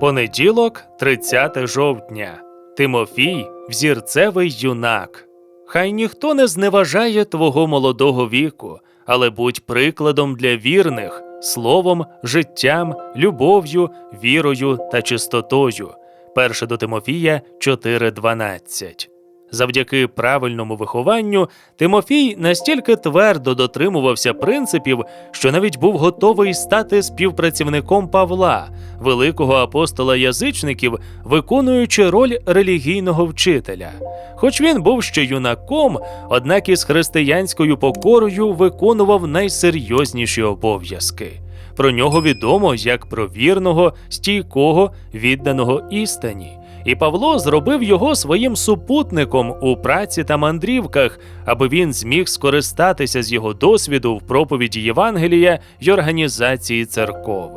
Понеділок, 30 жовтня. Тимофій взірцевий юнак. Хай ніхто не зневажає твого молодого віку, але будь прикладом для вірних словом, життям, любов'ю, вірою та чистотою. 1 до Тимофія 4.12. Завдяки правильному вихованню Тимофій настільки твердо дотримувався принципів, що навіть був готовий стати співпрацівником Павла, великого апостола язичників, виконуючи роль релігійного вчителя. Хоч він був ще юнаком, однак із християнською покорою виконував найсерйозніші обов'язки. Про нього відомо як про вірного, стійкого, відданого істині. І Павло зробив його своїм супутником у праці та мандрівках, аби він зміг скористатися з його досвіду в проповіді Євангелія й організації церков.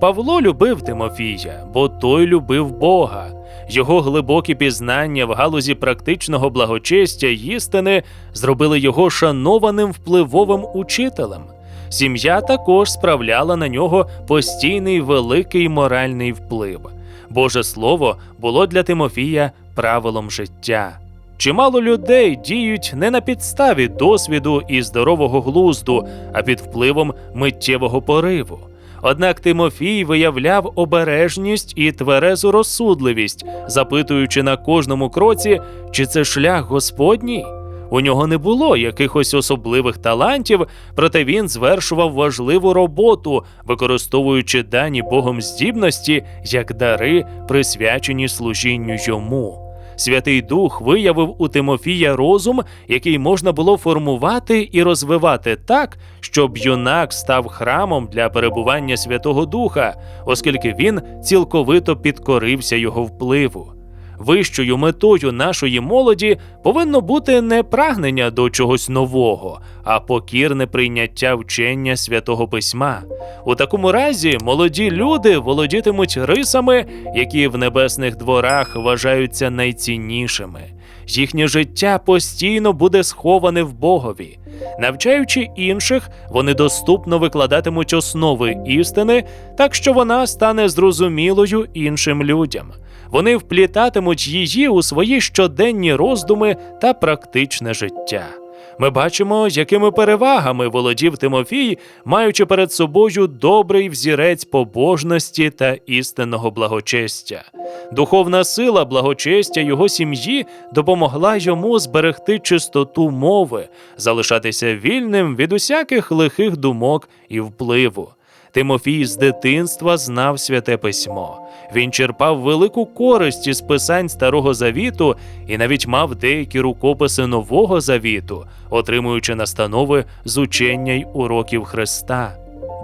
Павло любив Тимофія, бо той любив Бога. Його глибокі пізнання в галузі практичного благочестя й істини зробили його шанованим впливовим учителем. Сім'я також справляла на нього постійний великий моральний вплив. Боже Слово було для Тимофія правилом життя. Чимало людей діють не на підставі досвіду і здорового глузду, а під впливом миттєвого пориву. Однак Тимофій виявляв обережність і тверезу розсудливість, запитуючи на кожному кроці, чи це шлях Господній. У нього не було якихось особливих талантів, проте він звершував важливу роботу, використовуючи дані Богом здібності як дари, присвячені служінню йому. Святий Дух виявив у Тимофія розум, який можна було формувати і розвивати так, щоб юнак став храмом для перебування Святого Духа, оскільки він цілковито підкорився його впливу. Вищою метою нашої молоді повинно бути не прагнення до чогось нового, а покірне прийняття вчення святого письма. У такому разі молоді люди володітимуть рисами, які в небесних дворах вважаються найціннішими. Їхнє життя постійно буде сховане в Богові. Навчаючи інших, вони доступно викладатимуть основи істини, так що вона стане зрозумілою іншим людям. Вони вплітатимуть її у свої щоденні роздуми та практичне життя. Ми бачимо, якими перевагами володів Тимофій, маючи перед собою добрий взірець побожності та істинного благочестя. Духовна сила благочестя його сім'ї допомогла йому зберегти чистоту мови, залишатися вільним від усяких лихих думок і впливу. Тимофій з дитинства знав святе письмо. Він черпав велику користь із писань Старого Завіту і навіть мав деякі рукописи Нового Завіту, отримуючи настанови з учення й уроків Христа.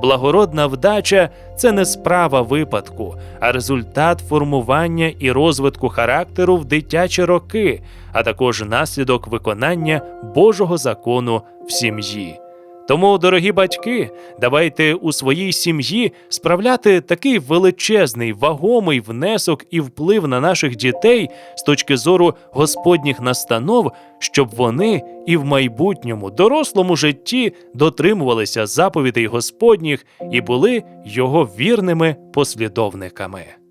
Благородна вдача це не справа випадку, а результат формування і розвитку характеру в дитячі роки, а також наслідок виконання Божого закону в сім'ї. Тому, дорогі батьки, давайте у своїй сім'ї справляти такий величезний вагомий внесок і вплив на наших дітей з точки зору господніх настанов, щоб вони і в майбутньому дорослому житті дотримувалися заповідей Господніх і були його вірними послідовниками.